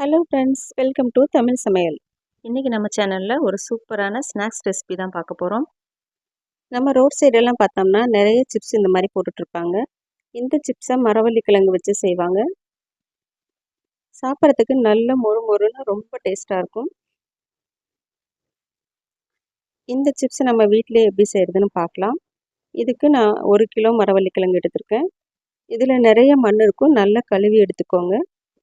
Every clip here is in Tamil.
Hello friends welcome to Tamil சமையல் இன்றைக்கி நம்ம சேனலில் ஒரு சூப்பரான ஸ்நாக்ஸ் ரெசிபி தான் பார்க்க போகிறோம் நம்ம ரோட் சைடெல்லாம் பார்த்தோம்னா நிறைய சிப்ஸ் இந்த மாதிரி போட்டுட்ருப்பாங்க. இந்த சிப்ஸை மரவள்ளி கிழங்கு வச்சு செய்வாங்க. சாப்பிட்றதுக்கு நல்ல மொறு மொறுன்னு ரொம்ப டேஸ்ட்டாக இருக்கும். இந்த சிப்ஸை நம்ம வீட்டிலே எப்படி செய்கிறதுன்னு பார்க்கலாம். இதுக்கு நான் ஒரு கிலோ மரவள்ளி கிழங்கு எடுத்திருக்கேன். இதில் நிறைய மண் இருக்கும் நல்லா கழுவி எடுத்துக்கோங்க.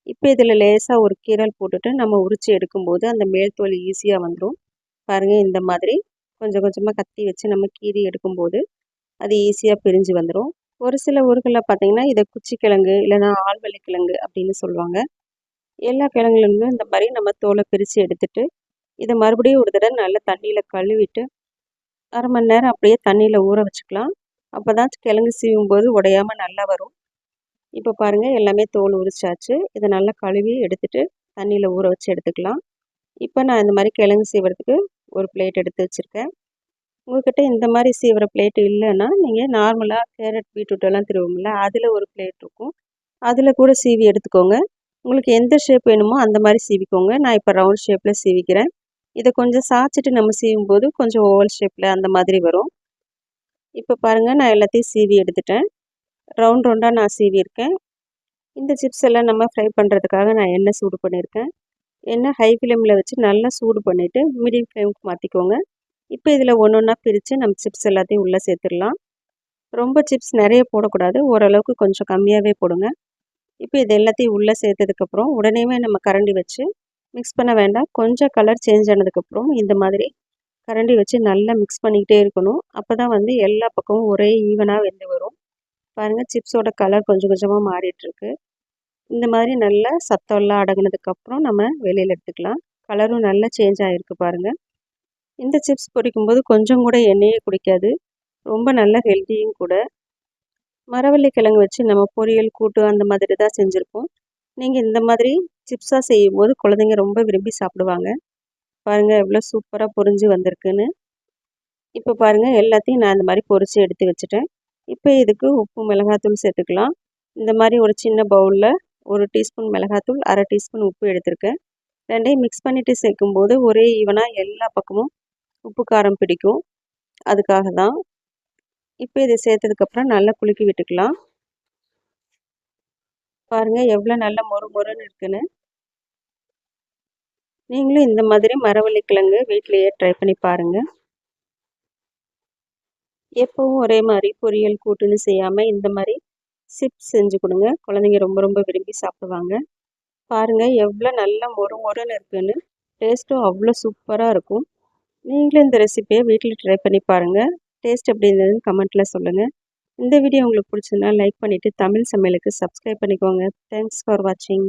இப்போ இதில் லேசாக ஒரு கீரல் போட்டுட்டு நம்ம உரித்து எடுக்கும்போது அந்த மேல் தோல் ஈஸியாக வந்துடும் பாருங்கள் இந்த மாதிரி கொஞ்சம் கொஞ்சமாக கத்தி வச்சு நம்ம கீறி எடுக்கும்போது அது ஈஸியாக பிரிஞ்சு வந்துடும் ஒரு சில ஊர்களில் பார்த்திங்கன்னா இதை குச்சிக்கிழங்கு இல்லைனா ஆழ்வள்ளி கிழங்கு அப்படின்னு சொல்லுவாங்க. எல்லா கிழங்குலேருந்தும் இந்த மாதிரி நம்ம தோலை பிரித்து எடுத்துட்டு இதை மறுபடியும் ஒரு தடவை நல்லா தண்ணியில் கழுவிட்டு அரை மணி நேரம் அப்படியே தண்ணியில் ஊற வச்சுக்கலாம். அப்போ தான் கிழங்கு சீவும் போது உடையாமல் நல்லா வரும். இப்போ பாருங்கள் எல்லாமே தோல் உரிச்சாச்சு. இதை நல்லா கழுவி எடுத்துகிட்டு தண்ணியில் ஊற வச்சு எடுத்துக்கலாம். இப்போ நான் இந்த மாதிரி கிழங்கு சீவரத்துக்கு ஒரு பிளேட் எடுத்து வச்சுருக்கேன். உங்கள்கிட்ட இந்த மாதிரி சீவர பிளேட் இல்லைன்னா நீங்கள் நார்மலாக கேரட் பீட்ரூட்டெல்லாம் திருவோம்ல அதில் ஒரு பிளேட் இருக்கும். அதில் கூட சீவி எடுத்துக்கோங்க. உங்களுக்கு எந்த ஷேப் வேணுமோ அந்த மாதிரி சீவிக்கோங்க. நான் இப்போ ரவுண்ட் ஷேப்பில் சீவிக்கிறேன். இதை கொஞ்சம் சாய்ச்சிட்டு நம்ம சீவும் போது கொஞ்சம் ஓவல் ஷேப்பில் அந்த மாதிரி வரும். இப்போ பாருங்கள் நான் எல்லாத்தையும் சீவி எடுத்துட்டேன். ரவுண்ட் ரவுண்டாக நான் சீவியிருக்கேன். இந்த சிப்ஸ் எல்லாம் நம்ம ஃப்ரை பண்ணுறதுக்காக நான் எண்ணெய் சூடு பண்ணியிருக்கேன். எண்ணெய் ஹை ஃப்ளேமில் வச்சு நல்லா சூடு பண்ணிவிட்டு மீடியம் ஃப்ளேமுக்கு மாற்றிக்கோங்க இப்போ இதில் ஒன்று ஒன்றா பிரித்து நம்ம சிப்ஸ் எல்லாத்தையும் உள்ளே சேர்த்துடலாம். ரொம்ப சிப்ஸ் நிறைய போடக்கூடாது. ஓரளவுக்கு கொஞ்சம் கம்மியாகவே போடுங்க. இப்போ இது எல்லாத்தையும் உள்ளே சேர்த்ததுக்கப்புறம் உடனேவே நம்ம கரண்டி வச்சு மிக்ஸ் பண்ண வேண்டாம். கொஞ்சம் கலர் சேஞ்ச் ஆனதுக்கப்புறம் இந்த மாதிரி கரண்டி வச்சு நல்லா மிக்ஸ் பண்ணிக்கிட்டே இருக்கணும். அப்போ தான் வந்து எல்லா பக்கமும் ஒரே ஈவனாக வெந்து வரும். பாருங்கள் சிப்ஸோட கலர் கொஞ்சம் கொஞ்சமாக மாறிட்டுருக்கு. இந்த மாதிரி நல்லா சத்தம்லாம் அடங்கினதுக்கப்புறம் நம்ம வெளியில் எடுத்துக்கலாம். கலரும் நல்லா சேஞ்ச் ஆகிருக்கு பாருங்கள் இந்த சிப்ஸ் பொரிக்கும்போது கொஞ்சம் கூட எண்ணெயே குடிக்காது. ரொம்ப நல்ல ஹெல்த்தியும் கூட. மரவள்ளி கிழங்கு வச்சு நம்ம பொரியல் கூட்டு அந்த மாதிரி தான் செஞ்சுருப்போம். நீங்கள் இந்த மாதிரி சிப்ஸாக செய்யும்போது குழந்தைங்க ரொம்ப விரும்பி சாப்பிடுவாங்க. பாருங்கள் எவ்வளோ சூப்பராக பொரிஞ்சு வந்திருக்குன்னு. இப்போ பாருங்கள் எல்லாத்தையும் நான் இந்த மாதிரி பொரித்து எடுத்து வச்சுட்டேன். இப்போ இதுக்கு உப்பு மிளகாத்தூள் சேர்த்துக்கலாம். இந்த மாதிரி ஒரு சின்ன பவுலில் ஒரு டீஸ்பூன் மிளகாத்தூள் அரை டீஸ்பூன் உப்பு எடுத்திருக்கேன். ரெண்டையும் மிக்ஸ் பண்ணிவிட்டு சேர்க்கும்போது ஒரே ஈவனாக எல்லா பக்கமும் உப்பு காரம் பிடிக்கும். அதுக்காக தான் இப்போ இதை சேர்த்ததுக்கப்புறம் நல்லா குலுக்கி விட்டுக்கலாம். பாருங்கள் எவ்வளோ நல்ல மொறு மொறுன்னு இருக்குன்னு. நீங்களும் இந்த மாதிரி மரவள்ளி கிழங்கு வீட்டிலையே ட்ரை பண்ணி பாருங்கள் எப்போவும் ஒரே மாதிரி பொரியல் கூட்டுன்னு செய்யாமல் இந்த மாதிரி சிப்ஸ் செஞ்சு கொடுங்க. குழந்தைங்க ரொம்ப ரொம்ப விரும்பி சாப்பிடுவாங்க. பாருங்கள் எவ்வளோ நல்லா மொறு மொறுன்னு இருக்குன்னு. டேஸ்ட்டும் அவ்வளோ சூப்பராக இருக்கும். நீங்களும் இந்த ரெசிப்பியை வீட்டில் ட்ரை பண்ணி பாருங்கள் டேஸ்ட் எப்படி இருந்ததுன்னு கமெண்ட்டில் சொல்லுங்கள் இந்த வீடியோ உங்களுக்கு பிடிச்சிருந்தா லைக் பண்ணிவிட்டு தமிழ் சமையலுக்கு சப்ஸ்கிரைப் பண்ணிக்கோங்க. தேங்க்ஸ் ஃபார் வாட்சிங்